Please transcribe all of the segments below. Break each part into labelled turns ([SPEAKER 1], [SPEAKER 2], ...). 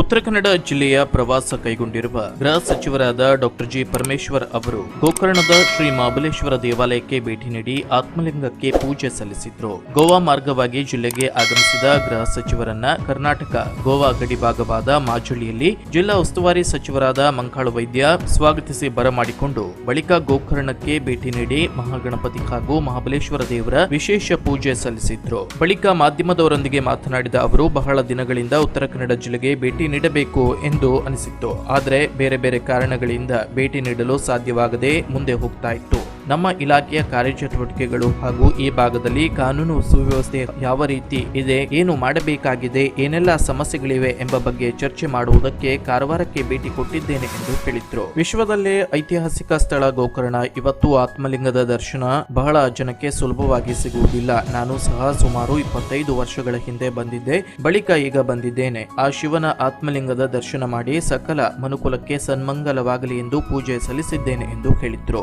[SPEAKER 1] ಉತ್ತರ ಕನ್ನಡ ಜಿಲ್ಲೆಯ ಪ್ರವಾಸ ಕೈಗೊಂಡಿರುವ ಗೃಹ ಸಚಿವರಾದ ಡಾಕ್ಟರ್ ಜಿ ಪರಮೇಶ್ವರ್ ಅವರು ಗೋಕರ್ಣದ ಶ್ರೀ ಮಹಾಬಲೇಶ್ವರ ದೇವಾಲಯಕ್ಕೆ ಭೇಟಿ ನೀಡಿ ಆತ್ಮಲಿಂಗಕ್ಕೆ ಪೂಜೆ ಸಲ್ಲಿಸಿದ್ರು. ಗೋವಾ ಮಾರ್ಗವಾಗಿ ಜಿಲ್ಲೆಗೆ ಆಗಮಿಸಿದ ಗೃಹ ಸಚಿವರನ್ನ ಕರ್ನಾಟಕ ಗೋವಾ ಗಡಿಭಾಗವಾದ ಮಾಜುಳಿಯಲ್ಲಿ ಜಿಲ್ಲಾ ಉಸ್ತುವಾರಿ ಸಚಿವರಾದ ಮಂಕಾಳು ವೈದ್ಯ ಸ್ವಾಗತಿಸಿ ಬರಮಾಡಿಕೊಂಡು ಬಳಿಕ ಗೋಕರ್ಣಕ್ಕೆ ಭೇಟಿ ನೀಡಿ ಮಹಾಗಣಪತಿ ಹಾಗೂ ಮಹಾಬಲೇಶ್ವರ ದೇವರ ವಿಶೇಷ ಪೂಜೆ ಸಲ್ಲಿಸಿದ್ರು. ಬಳಿಕ ಮಾಧ್ಯಮದವರೊಂದಿಗೆ ಮಾತನಾಡಿದ ಅವರು, ಬಹಳ ದಿನಗಳಿಂದ ಉತ್ತರ ಕನ್ನಡ ಜಿಲ್ಲೆಗೆ ಭೇಟಿ ನೀಡಬೇಕು ಎಂದು ಅನಿಸಿತ್ತು. ಆದರೆ ಬೇರೆ ಬೇರೆ ಕಾರಣಗಳಿಂದ ಭೇಟಿ ನೀಡಲು ಸಾಧ್ಯವಾಗದೆ ಮುಂದೆ ಹೋಗ್ತಾ ಇತ್ತು. ನಮ್ಮ ಇಲಾಖೆಯ ಕಾರ್ಯಚಟುವಟಿಕೆಗಳು ಹಾಗೂ ಈ ಭಾಗದಲ್ಲಿ ಕಾನೂನು ಸುವ್ಯವಸ್ಥೆ ಯಾವ ರೀತಿ ಇದೆ, ಏನು ಮಾಡಬೇಕಾಗಿದೆ, ಏನೆಲ್ಲ ಸಮಸ್ಯೆಗಳಿವೆ ಎಂಬ ಬಗ್ಗೆ ಚರ್ಚೆ ಮಾಡುವುದಕ್ಕೆ ಕಾರವಾರಕ್ಕೆ ಭೇಟಿ ಕೊಟ್ಟಿದ್ದೇನೆ ಎಂದು ಹೇಳಿದ್ರು. ವಿಶ್ವದಲ್ಲೇ ಐತಿಹಾಸಿಕ ಸ್ಥಳ ಗೋಕರ್ಣ. ಇವತ್ತು ಆತ್ಮಲಿಂಗದ ದರ್ಶನ ಬಹಳ ಜನಕ್ಕೆ ಸುಲಭವಾಗಿ ಸಿಗುವುದಿಲ್ಲ. ನಾನು ಸಹ ಸುಮಾರು ಇಪ್ಪತ್ತೈದು ವರ್ಷಗಳ ಹಿಂದೆ ಬಂದಿದ್ದೆ, ಬಳಿಕ ಈಗ ಬಂದಿದ್ದೇನೆ. ಆ ಶಿವನ ಆತ್ಮಲಿಂಗದ ದರ್ಶನ ಮಾಡಿ ಸಕಲ ಮನುಕುಲಕ್ಕೆ ಸನ್ಮಂಗಲವಾಗಲಿ ಎಂದು ಪೂಜೆ ಸಲ್ಲಿಸಿದ್ದೇನೆ ಎಂದು ಹೇಳಿದ್ರು.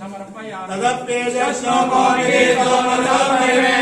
[SPEAKER 2] ಸಮರ್ಪಯಾಮಿ
[SPEAKER 3] ತದಪ್ಯೇಷೋ ಮೋಹಿತೋ ಮದಪ್ಯೇಷೋ